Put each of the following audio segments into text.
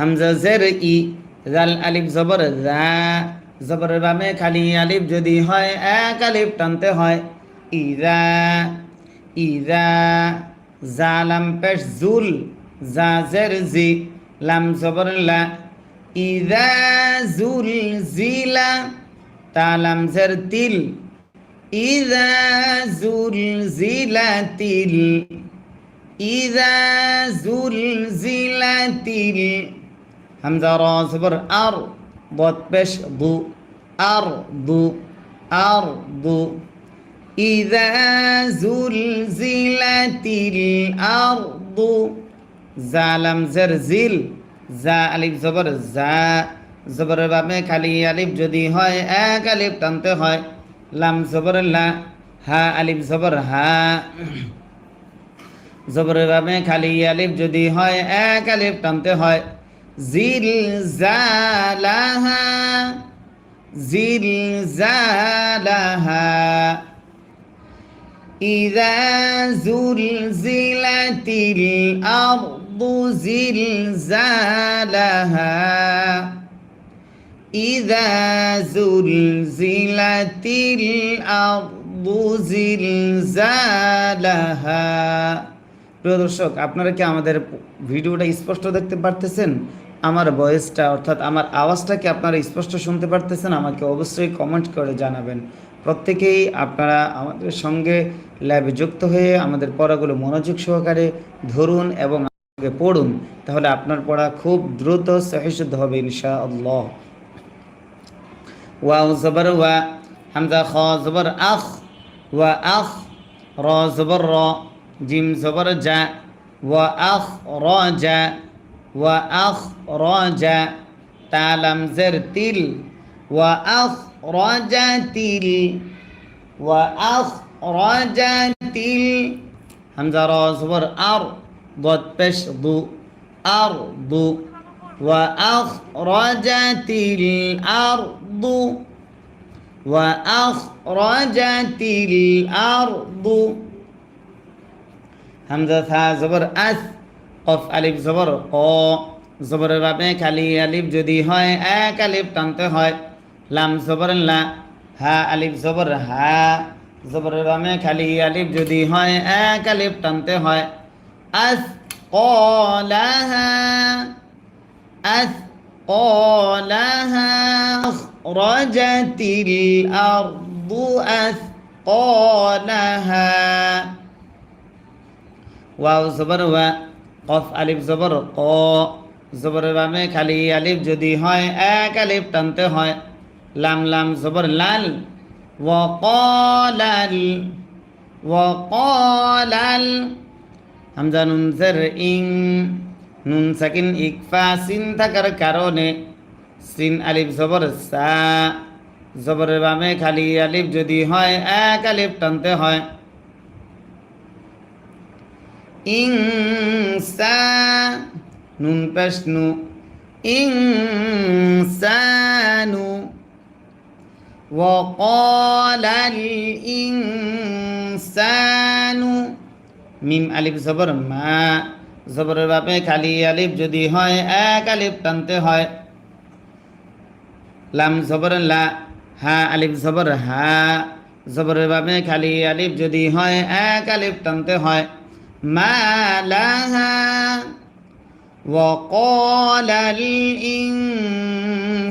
হামজা জের ই, জাল আলিফ জবর জা জবরের বামে খালি আলিফ যদি হয়, এক আলিফ টানতে হয়। ইরা ইরা জালাম পেশ জুল, জা জের জি, লাম জবর লা। ইরা জুল জিলা তালাম জের তিল। ইরা জুল জিলাতিল ইরা জুল জিলাতিল হামজা র জবর আর বদ পেশ দু আর দু আর দু إذا زلزلت الأرض জালাম জের জিল জা আলিফ জবর জা জবরের বামে খালি আলিফ যদি হয় এক আলিফ টানতে হয় লাম জবর লা হা আলিফ জবর হা জবরের বামে খালি আলিফ যদি হয় এক আলিফ টানতে হয় জিল জালাহা জিল জালাহা إذا زلزلت الأرض زلزالها إذا زلزلت الأرض زلزالها প্রিয় দর্শক আপনারা কি আমাদের ভিডিওটা স্পষ্ট দেখতে পারতেছেন আমার ভয়েসটা অর্থাৎ আমার আওয়াজটা কি আপনারা স্পষ্ট শুনতে পারতেছেন, আমাকে অবশ্যই কমেন্ট করে জানাবেন। প্রত্যেকেই আপনারা আমাদের সঙ্গে ল্যাবে যুক্ত হয়ে আমাদের পড়াগুলো মনোযোগ সহকারে ধরুন এবং আমাকে পড়ুন, তাহলে আপনার পড়া খুব দ্রুত সহিশুদ্ধ হবে ইনশা আল্লাহ ওয়াও জবর ওয়া, হামজা খ জবর আখ, ওয়া আখ, র জবর র, জিম জবর জা, ওয়া আখ, র জা। ওয়া আখ র জা তালাম জের তিল ওয়া আখ রজাতিল ওয়া আখ রজাতিল হামজা র জবর আর ضد পেশ দু আর দু ওয়া আখ রজাতিল আর দু ওয়া আখ কফ আলিফ জবর ক জবরের বাপে খালি আলিফ যদি হয় এক আলিফ টানতে হয় লাম জবর লা হা আলিফ জবর হা জবরের বামে খালি আলিফ যদি হয় এক আলিফ টানতে হয় আস কলাহা আস কলাহা রজাতিল আরদু আস কলাহা ওয়াও জবর ওয়া কফ আলিফ জবর, ক জবরের বামে খালি আলিফ যদি হয়, এক আলিফ টানতে হয়। লাম লাম, জবর, লাল। ওয়াকালাল ওয়াকালাল হামজা, নুন, জের, ইং। নুন, সাকিন, ইকফা, সিন থাকার কারণে সিন, আলিফ, জবর, সা। জবরের বামে খালি আলিফ যদি হয়, এক আলিফ টানতে হয়। ইংসা নুন পেশনু ইংসানু وقال الإنسان মিম আলিফ জবর মা জবরের বাপে খালি আলিফ যদি হয় এক আলিফ টানতে হয় লাম জবর লা হা আলিফ জবর হা জবরের বাপে খালি আলিফ যদি হয় এক আলিফ টানতে হয় মা লাহা وقال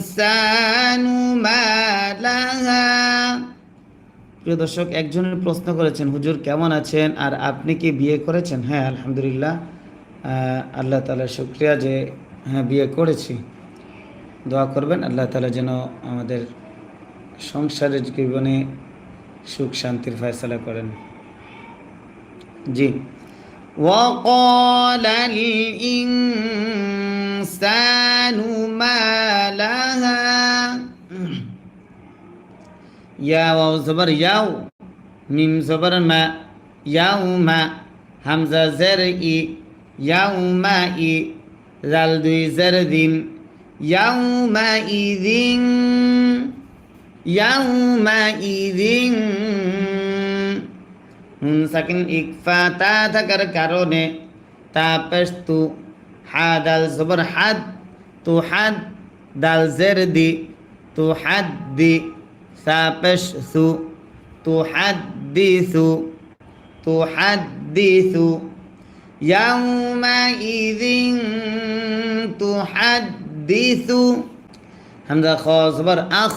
الإنسان ما لها প্রিয় দর্শক একজনের প্রশ্ন করেছেন হুজুর কেমন আছেন আর আপনি কি বিয়ে করেছেন হ্যাঁ আলহামদুলিল্লাহ আহ, আল্লাহ তালার শুক্রিয়া যে হ্যাঁ বিয়ে করেছি দোয়া করবেন আল্লাহ তালা যেন আমাদের সংসারের জীবনে সুখ শান্তির ফয়সলা করেন জি وقال الإنسان ما لها يا واو زبر ياو ميم زبر ما يوم همزة زر إي يوم إي ذال دوي زر دين يومئذ يومئذ নুন সাকিন ইকফা তা থাকার কারণে তা পেস্তু হাদাল জবর হাদ তুহাদ দাল জের দি তুহাদ দি সা পেশ সু তুহাদ দি সু তুহাদ দি সু يومئذ تحدث همزة خاء زبر أخ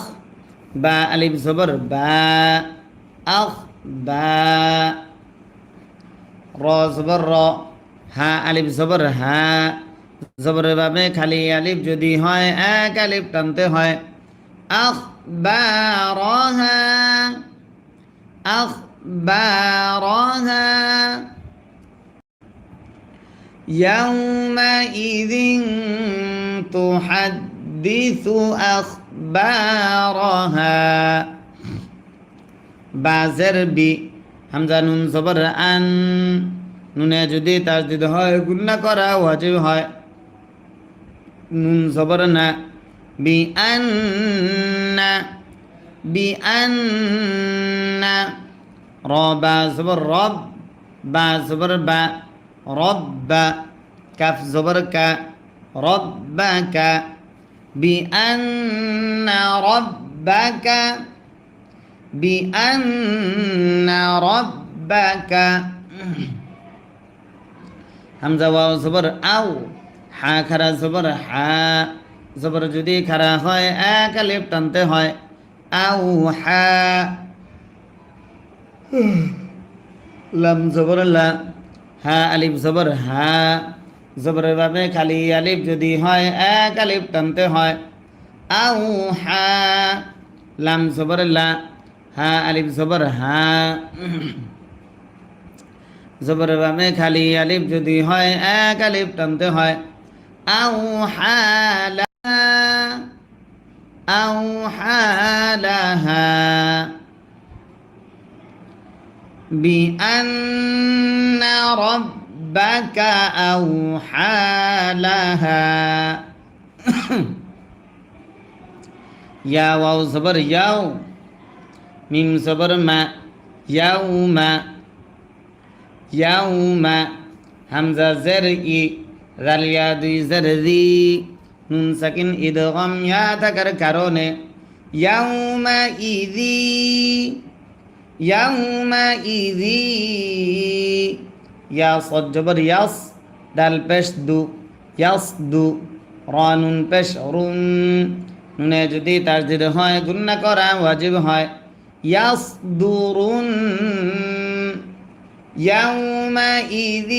با ألف زبر با أخ با র জবর র হা আলিফ জবর হা জবরের ভাবে খালি আলিফ যদি হয় এক আলিফ টানতে হয় আখ বা রহা আখ বা রহা يومئذ تحدث أخبارها বাজের বি, হামজা নুন জবর আন। নুনে যদি তাজদিদ হয় গুন্না করা ওয়াজিব হয়। নুন জবর না, বি আন্না বি আন্না র, বা জবর রব, বা জবর বা রব্বা কাফ জবর কা রব্বাকা বি আন্না রব্বাকা بأن ربك হামজা ওয়াও জবর আও হা খারা জবর হা জবর যদি খারা হয় এক আলিফ টানতে হয় আও হা লাম জবর লা হা আলিফ জবর হা জবরের ভাবে খালি আলিফ যদি হয় এক আলিফ টানতে হয় আও হা লাম জবর লা হা আলিফ জবর হা জবর বামে খালি আলিফ যদি হয় এক আলিফ টানতে হয় আউ হালা আউ হালাহা بأن ربك أوحى لها يا واو زبر ياو মিম সবর মা ইয়াউমা ইয়াউমা হামজা জের ই রালিয়া দুই জের রি নুন সাকিন ইদগম ইয়া থাকার কারণে ইয়াউমা ইদি ইয়াউমা ইদি ইয়া সজ্জবর ইয়াস, ডাল পেশ দু, ইয়াস দু রানুন পেশ রুন নুনে যদি তার হয় গুন্না করা ওয়াজিব হয়। يصدرن يومئذ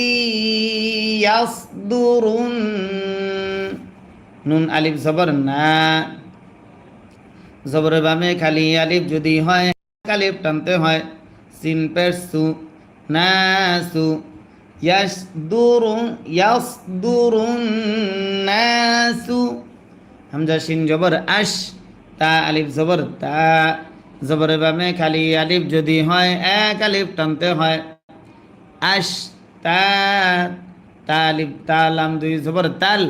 يصدرن নুন আলিফ জবর না জবর বামে খালি আলিফ যদি হয় আলিফ টানতে হয় সিন পেশ সু না সু ইয়াসদুরু ইয়াসদুরুন নাসু হামজা শিন জবর আশ তা আলিফ জবর তা জবরে বামে খালি আলিফ যদি হয়, এক আলিফ টানতে হয়। আশ তা তালিফ তালাম দুই জবর তাল।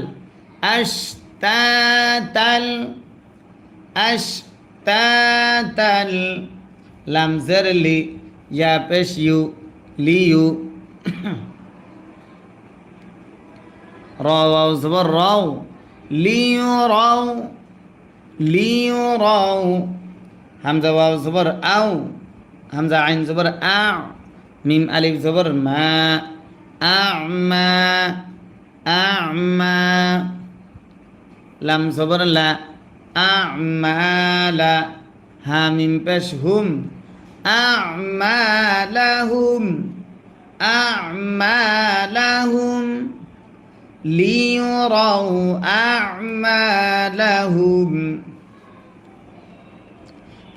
আশ তা তাল আশ তা তাল লাম জের লি, ইয়া পেশ ইউ, লি ইউ। রাও জবর রাও লিউ রাও লিউ রাও। হামজা ওয়াও জবর আও, হামজা আইন জবর আ মিম আলিফ জবর মা, আ'মা আ'মা, লাম জবর লা আ'মালা হা মিম পেশ হুম আ'মালাহুম আ'মালাহুম লিয়রাউ আ'মালাহুম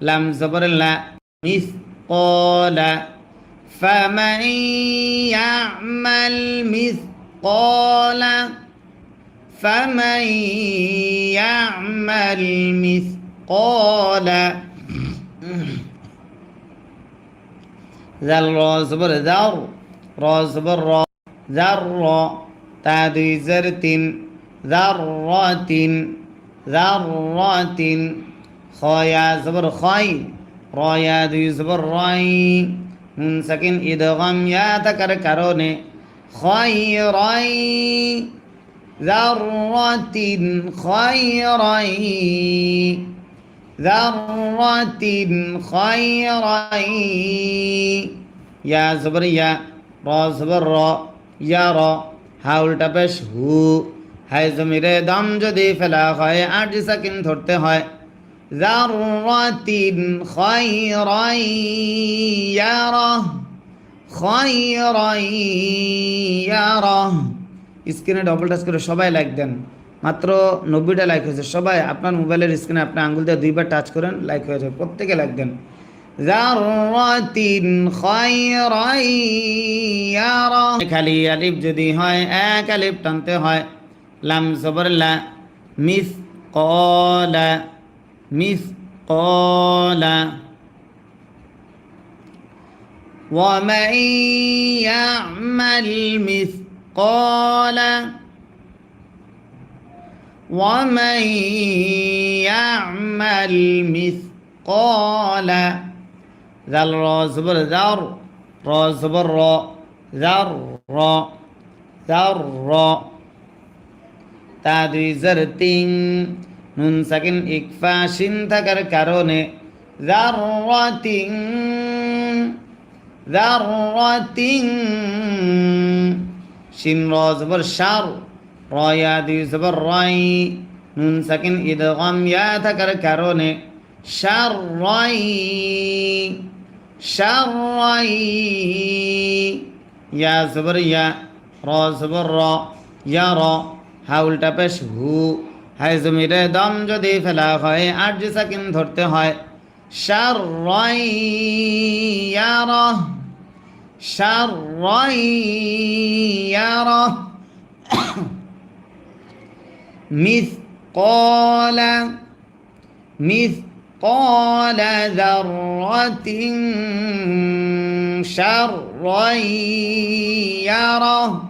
لم زبر لا. مثقال فمن يعمل مثقال فمن يعمل مثقال. ذل زبر ذر را زبر را ذر تا دوی ذرة ذرة خايا صبر خاي رايا দুই صبر راي নুন সাকিন ইদগম ইয়া থাকার কারণে খয়রাই যাররাতিন খয়রাই যাররাতিন খয়রাই ইয়া জবর ইয়া র জবর র ইয়া র হাউলটা পেশ হু হাই জমিরে দম যদি ফেলা হয় আট সাকিন ধরতে হয় ذرة خيرا يره خيرا يره স্ক্রিনে ডবল টাচ করে সবাই লাইক দেন মাত্র নব্বইটা লাইক হয়েছে সবাই আপনার মোবাইলের স্ক্রিনে আপনি আঙ্গুল দিয়ে দুইবার টাচ করেন লাইক হয়ে যাবে প্রত্যেকে লাইক দেন জাররাতিন খায়রাই ইয়ারা খালি আলিফ যদি হয় এক আলিফ টানতে হয় লাম জবর লা মিস কলা مثقالا ومن يعمل مثقالا ومن يعمل مثقال. ذل را زبر ذر را زبر را ذر را ذر را. زرتين নুন ইকফা শিন কারণে জাররাতিন জাররাতিন শিন র জবর শার রয়া দুই জবর রাই নুন ইদগাম ইয়া থাকার কারণে শার রাই শার রাই ইয়া জবর ইয়া, র জবর র, ইয়া র পেশ হু। হাই জমিরে দম যদি ফেলা হয় আর যে সাকিন ধরতে হয় শার রয় ইয়ার শার রয় ইয়ার মিস কলা মিস قال ذرة شر يره